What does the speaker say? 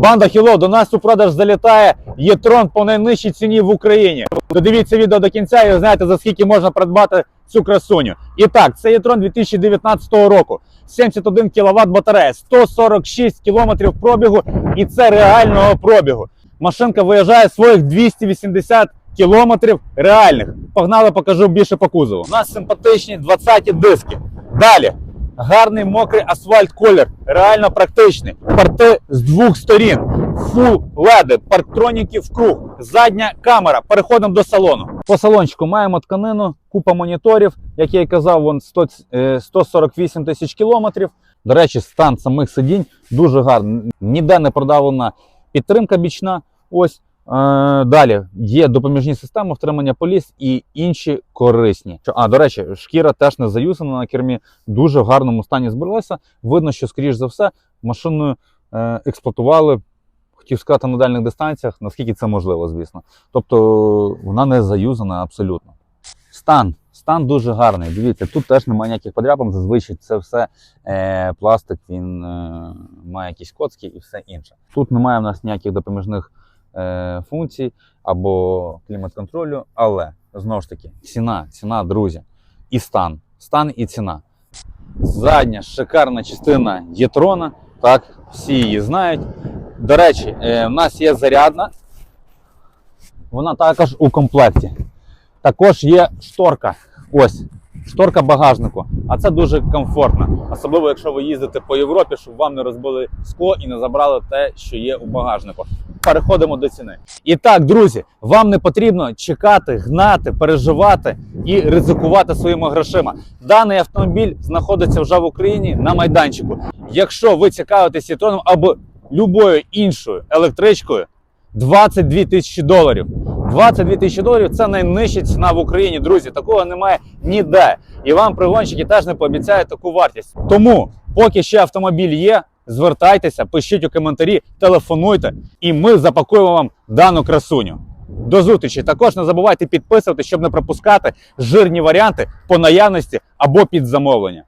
Банда Хіло, до нас у продаж залітає Єтрон по найнижчій ціні в Україні. Додивіться відео до кінця і знаєте, за скільки можна придбати цю красуню. І так, це Єтрон 2019 року. 71 кВт батарея, 146 км пробігу, і це реального пробігу. Машинка виїжджає своїх 280 кілометрів реальних. Погнали, покажу більше по кузову. У нас симпатичні 20 диски. Далі. Гарний мокрий асфальт колір, реально практичний. Порти з двох сторін. Фул леди, парктроніки круг, задня камера. Переходимо до салону. По салончику маємо тканину, купа моніторів. Як я і казав, вон 100, е, 148 тисяч кілометрів. До речі, стан самих сидінь дуже гарний. Ніде не продавлена підтримка бічна. Ось Е, Далі є допоміжні системи втримання поліс і інші корисні. А, до речі, шкіра теж не заюзана на кермі, дуже в гарному стані збереглася. Видно, що, скоріш за все, машиною е, експлуатували, хотів сказати, на дальних дистанціях, наскільки це можливо, звісно. Тобто вона не заюзана абсолютно. Стан. Стан дуже гарний. Дивіться, тут теж немає ніяких подряпин. Зазвичай це все е, пластик, він е, має якісь коцки і все інше. Тут немає в нас ніяких допоміжних е, функцій або клімат-контролю, але знову ж таки, ціна, ціна, друзі, і стан. Стан і ціна. Задня шикарна частина Єтрона, так, всі її знають. До речі, е, в нас є зарядна, вона також у комплекті. Також є шторка. Ось, шторка багажнику. А це дуже комфортно. Особливо, якщо ви їздите по Європі, щоб вам не розбили скло і не забрали те, що є у багажнику. Переходимо до ціни. І так, друзі, вам не потрібно чекати, гнати, переживати і ризикувати своїми грошима. Даний автомобіль знаходиться вже в Україні на майданчику. Якщо ви цікавитесь Єтроном або любою іншою електричкою, 22 тисячі доларів. 22 тисячі доларів це найнижча ціна в Україні, друзі. Такого немає ніде. І вам пригонщики теж не пообіцяють таку вартість. Тому, поки ще автомобіль є, звертайтеся, пишіть у коментарі, телефонуйте, і ми запакуємо вам дану красуню. До зустрічі. Також не забувайте підписувати, щоб не пропускати жирні варіанти по наявності або під замовлення.